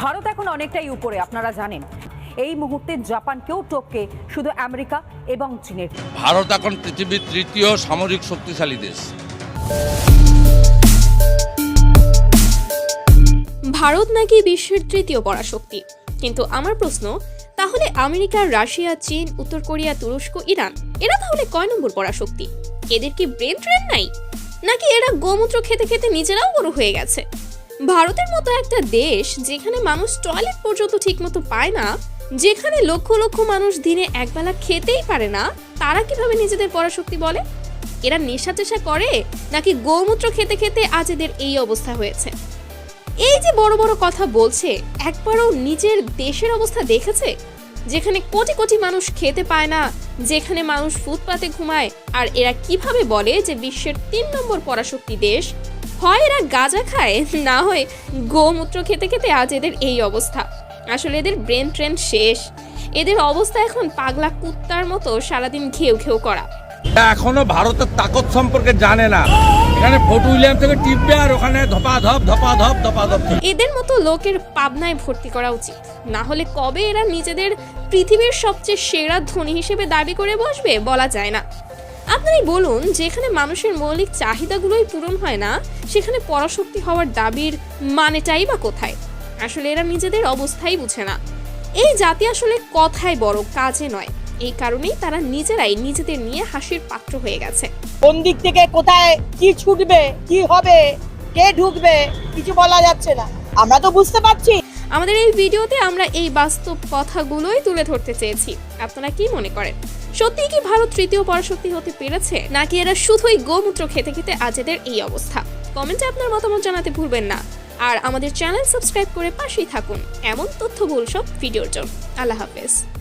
ভারত এখন অনেকটাই উপরে আপনারা জানেন। এই মুহূর্তে জাপানকেও টপকে শুধু আমেরিকা এবং চীনের। ভারত এখন পৃথিবীর তৃতীয় সামরিক শক্তিশালী দেশ। ভারত নাকি বিশ্বের তৃতীয় পরাশক্তি? কিন্তু আমার প্রশ্ন তাহলে আমেরিকা রাশিয়া চীন উত্তর কোরিয়া তুরস্ক ইরান এরা তাহলে কয় নম্বর পরাশক্তি? এদের কি ব্রেন ট্রেন নাই? নাকি এরা গোমূত্র খেতে খেতে নিজেরাও বড় হয়ে গেছে? ভারতের মতো একটা দেশ যেখানে মানুষ টয়লেট পর্যন্ত ঠিকমতো পায় না, যেখানে লক্ষ লক্ষ মানুষ দিনে একবেলা খেতেই পারে না, তারা কীভাবে নিজেদের পরাশক্তি বলে? এরা নেশা টেশা করে নাকি গৌমূত্র খেতে খেতে আজ এদের এই অবস্থা হয়েছে? এই যে বড় বড় কথা বলছে, একবারও নিজের দেশের অবস্থা দেখেছে? যেখানে কোটি কোটি মানুষ খেতে পায় না, যেখানে মানুষ ফুটপাতে ঘুমায়, আর এরা কীভাবে বলে যে বিশ্বের তিন নম্বর পরাশক্তি দেশ? হয় এরা গাঁজা খায়, না হয় গোমূত্র খেতে খেতে আজ এদের এই অবস্থা। আসলে এদের ব্রেন ট্রেন শেষ। এদের অবস্থা এখন পাগলা কুত্তার মতো সারাদিন ঘেউ ঘেউ করা। এখনও ভারতের তাকত সম্পর্কে জানে না। এখানে উইলিয়াম থেকে আর ওখানে ধপা ধপ ধপা ধপ ধপা ধপ এদের মতো লোকের পাবনায় ভর্তি করা উচিত। না হলে কবে এরা নিজেদের পৃথিবীর সবচেয়ে সেরা ধনী হিসেবে দাবি করে বসবে বলা যায় না। আপনারাই বলুন, যেখানে মানুষের মৌলিক চাহিদাগুলোই পূরণ হয় না, সেখানে পরাশক্তি হওয়ার দাবির মানেটাই বা কোথায়? আসলে এরা নিজেদের অবস্থাই বুঝে না। এই জাতি আসলে কথায় বড়, কাজে নয়। এই কারণেই তারা নিজেরাই নিজেদের নিয়ে হাসির পাত্র হয়ে গেছে। কোন দিক থেকে কোথায় কি ছুটবে কি হবে কে ঢুকবে কিছু বলা যাচ্ছে না। আমরা তো বুঝতে পারছি। আমাদের এই ভিডিওতে আমরা এই বাস্তব কথাগুলোই তুলে ধরতে চেয়েছি। আপনারা কি মনে করেন? সত্যি কি ভারত তৃতীয় পরাশক্তি হতে পেরেছে নাকি এরা শুধুই গোমূত্র খেতে খেতে আজ এদের এই অবস্থা? কমেন্টে আপনার মতামত জানাতে ভুলবেন না। আর আমাদের চ্যানেল সাবস্ক্রাইব করে পাশেই থাকুন। এমন তথ্যবহুল সব ভিডিওর জন্য। আল্লাহ হাফেজ।